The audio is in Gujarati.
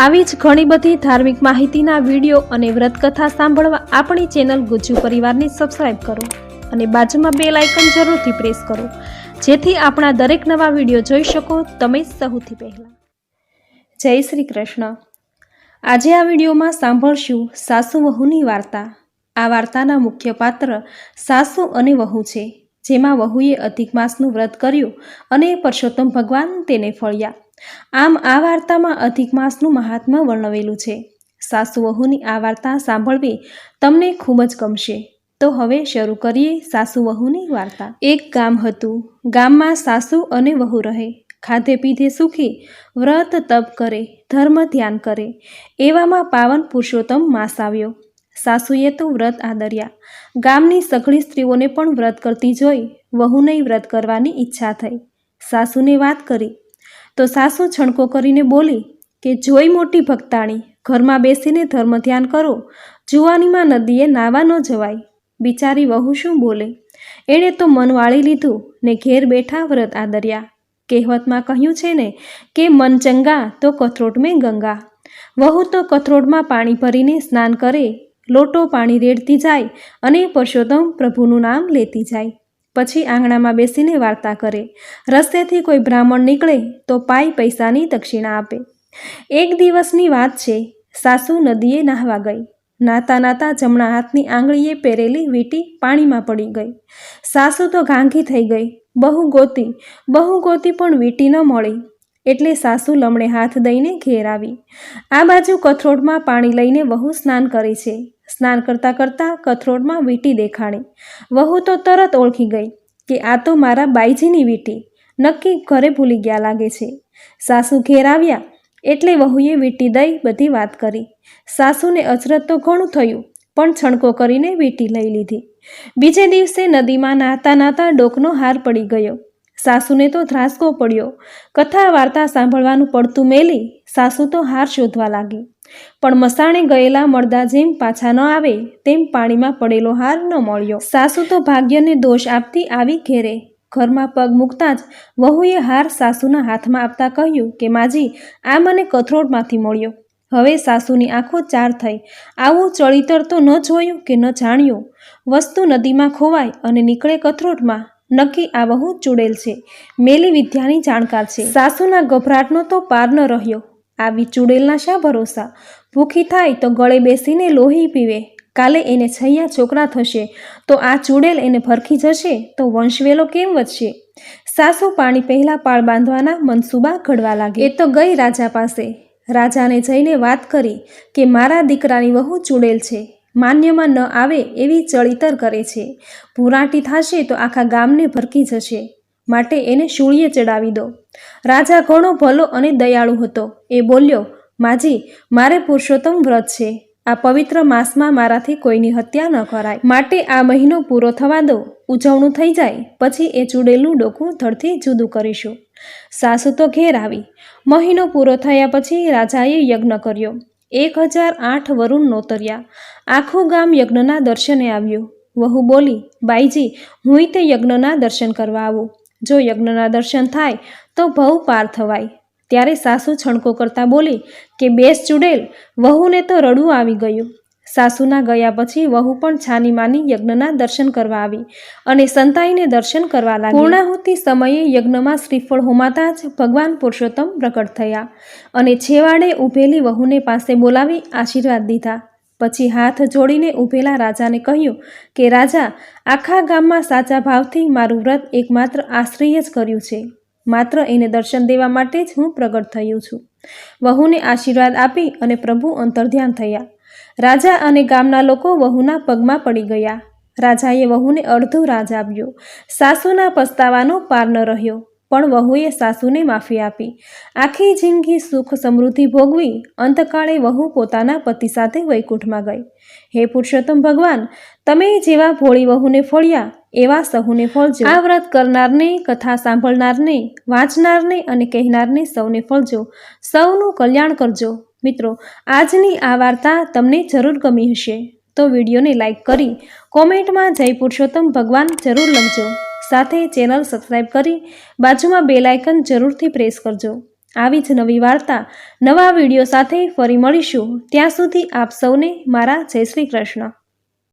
આવી જ ઘણી બધી ધાર્મિક માહિતીના વીડિયો અને વ્રતકથા સાંભળવા આપણી ચેનલ ગુજ્જુ પરિવારને સબસ્ક્રાઈબ કરો અને બાજુમાં બે લાઇકન જરૂરથી પ્રેસ કરો. જેથી આપણા દરેક નવા વીડિયો જોઈ શકો તમે સૌથી પહેલાં. જય શ્રી કૃષ્ણ. આજે આ વિડીયોમાં સાંભળશું સાસુ વહુની વાર્તા. આ વાર્તાના મુખ્ય પાત્ર સાસુ અને વહુ છે, જેમાં વહુએ અધિક માસનું વ્રત કર્યું અને પરસોત્તમ ભગવાન તેને ફળ્યા. આમ આ વાર્તામાં અધિક માસનું મહાત્મ્ય વર્ણવેલું છે. સાસુ વહુની આ વાર્તા સાંભળવી તમને ખૂબ જ ગમશે. તો હવે શરૂ કરીએ સાસુ વહુની વાર્તા. એક ગામ હતું. ગામમાં સાસુ અને વહુ રહે. ખાધે પીધે સુખી, વ્રત તપ કરે, ધર્મ ધ્યાન કરે. એવામાં પાવન પુરુષોત્તમ માસ આવ્યો. સાસુએ તો વ્રત આદર્યા. ગામની સઘળી સ્ત્રીઓને પણ વ્રત કરતી જોઈ વહુને વ્રત કરવાની ઈચ્છા થઈ. સાસુને વાત કરી. તો સાસુ છણકો કરીને બોલી, કે જોઈ મોટી ભક્તાણી, ઘરમાં બેસીને ધર્મ ધ્યાન કરો. જુવાનીમાં નદીએ નાવા ન જવાય. બિચારી વહુ શું બોલે? એણે તો મન વાળી લીધું ને ઘેર બેઠા વ્રત આદર્યા. કહેવતમાં કહ્યું છે ને, કે મન ચંગા તો કથરોટ મેં ગંગા. વહુ તો કથરોટમાં પાણી ભરીને સ્નાન કરે, લોટો પાણી રેડતી જાય અને પરસોત્તમ પ્રભુનું નામ લેતી જાય. પછી આંગણામાં બેસીને વાર્તા કરે. રસ્તેથી કોઈ બ્રાહ્મણ નીકળે તો પાય પૈસાની દક્ષિણા આપે. એક દિવસની વાત છે, સાસુ નદીએ નાહવા ગઈ. નાતા નાતા જમણા હાથની આંગળીએ પહેરેલી વીંટી પાણીમાં પડી ગઈ. સાસુ તો ઘાંઘી થઈ ગઈ. બહુ ગોતી બહુ ગોતી પણ વીંટી ન મળી. એટલે સાસુ લમણે હાથ દઈને ઘેર આવી. આ બાજુ કથરોટમાં પાણી લઈને વહુ સ્નાન કરે છે. સ્નાન કરતાં કરતાં કથરોડમાં વીંટી દેખાણી. વહુ તો તરત ઓળખી ગઈ કે આ તો મારા બાઈજીની વીંટી. નક્કી ઘરે ભૂલી ગયા લાગે છે. સાસુ ઘેર આવ્યા એટલે વહુએ વીંટી દઈ બધી વાત કરી. સાસુને અચરત તો ઘણું થયું, પણ છણકો કરીને વીંટી લઈ લીધી. બીજે દિવસે નદીમાં નાહતા નાહતા ડોકનો હાર પડી ગયો. સાસુને તો ધ્રાસકો પડ્યો. કથા વાર્તા સાંભળવાનું પડતું મેલી સાસુ તો હાર શોધવા લાગી. પણ મસાણે ગયેલા મળદા જેમ પાછા ન આવે, તેમ પાણીમાં પડેલો હાર ન મળ્યો. સાસુ તો ભાગ્યને દોષ આપતી આવી ઘેરે. ઘરમાં પગ મૂકતા જ વહુએ હાર સાસુના હાથમાં આપતા કહ્યું કે, માજી, આ મને કથરોટમાંથી મળ્યો. હવે સાસુની આંખો ચાર થઈ. આવું ચળીતર તો ન જોયું કે ન જાણ્યું? વસ્તુ નદીમાં ખોવાય અને નીકળે કથરોટમાં. નક્કી આ વહુ ચૂડેલ છે. મેલી વિદ્યાની જાણકાર છે. સાસુના ગભરાટનો તો પાર ન રહ્યો. આવી ચૂડેલના શા ભરોસા? ભૂખી થાય તો ગળે બેસીને લોહી પીવે. કાલે એને છૈયા છોકરા થશે. તો આ ચૂડેલ એને ભરખી જશે? તો વંશવેલો કેમ વધશે? સાસુ પાણી પહેલાં પાળ બાંધવાના મનસૂબા ઘડવા લાગે. એ તો ગઈ રાજા પાસે. રાજાને જઈને વાત કરી કે મારા દીકરાની વહુ ચૂડેલ છે. માન્યમાં ન આવે એવી ચળિતર કરે છે. ભૂરાટી થશે તો આખા ગામને ભરકી જશે. માટે એને શૂળીએ ચડાવી દો. રાજા ઘણો ભલો અને દયાળુ હતો. એ બોલ્યો, માજી, મારે પુરુષોત્તમ વ્રત છે. આ પવિત્ર માસમાં મારાથી કોઈની હત્યા ન કરાય. માટે આ મહિનો પૂરો થવા દો. ઉજવણું થઈ જાય. પછી એ ચૂડેલું ડોકું ધડથી જુદું કરીશું. સાસુ તો ઘેર આવી. મહિનો પૂરો થયા પછી રાજાએ યજ્ઞ કર્યો. એક હજાર આઠ વરુણ નોતર્યા. આખું ગામ યજ્ઞના દર્શને આવ્યું. વહુ બોલી, બાઈજી, હું તે યજ્ઞના દર્શન કરવા આવું. જો યજ્ઞના દર્શન થાય, તો ભવ પાર થવાય. ત્યારે સાસુ છણકો કરતા બોલી કે, બેસ ચૂડેલ, વહુને તો રડવું આવી ગયું. સાસુના ગયા પછી વહુ પણ છાની માની યજ્ઞના દર્શન કરવા આવી અને સંતાઈને દર્શન કરવા લાગી. પૂર્ણાહુતિ સમયે યજ્ઞમાં શ્રીફળ હોમાતા જ ભગવાન પુરુષોત્તમ પ્રકટ થયા અને છેવાડે ઊભેલી વહુને પાસે બોલાવી આશીર્વાદ દીધા. પછી હાથ જોડીને ઊભેલા રાજાને કહ્યું કે, રાજા, આખા ગામમાં સાચા ભાવથી મારું વ્રત એકમાત્ર આશ્રય જ કર્યું છે. માત્ર એને દર્શન દેવા માટે જ હું પ્રગટ થયું છું. વહુને આશીર્વાદ આપી અને પ્રભુ અંતર્ધ્યાન થયા. રાજા અને ગામના લોકો વહુના પગમાં પડી ગયા. રાજાએ વહુને અડધો રાજ આપ્યો. સાસુના પસ્તાવાનો પાર ન રહ્યો. પણ વહુએ સાસુને માફી આપી. આખી જિંદગી સુખ સમૃદ્ધિ ભોગવી અંતકાળે વહુ પોતાના પતિ સાથે વૈકુંઠમાં ગઈ. હે પુરુષોત્તમ ભગવાન, તમે જેવા ભોળી વહુને ફળ્યા, એવા સહુને ફળજો. આ વ્રત કરનારને, કથા સાંભળનારને, વાંચનારને અને કહેનારને સૌને ફળજો. સૌનું કલ્યાણ કરજો. મિત્રો, આજની આ વાર્તા તમને જરૂર ગમી હશે. તો વિડીયોને લાઇક કરી કોમેન્ટમાં જય પુરુષોત્તમ ભગવાન જરૂર લખજો. સાથે ચેનલ સબસ્ક્રાઇબ કરી બાજુમાં બેલ આઇકન જરૂરથી પ્રેસ કરજો. આવી જ નવી વાર્તા, નવા વીડિયો સાથે ફરી મળીશું. ત્યાં સુધી આપ સૌને મારા જય શ્રી કૃષ્ણ.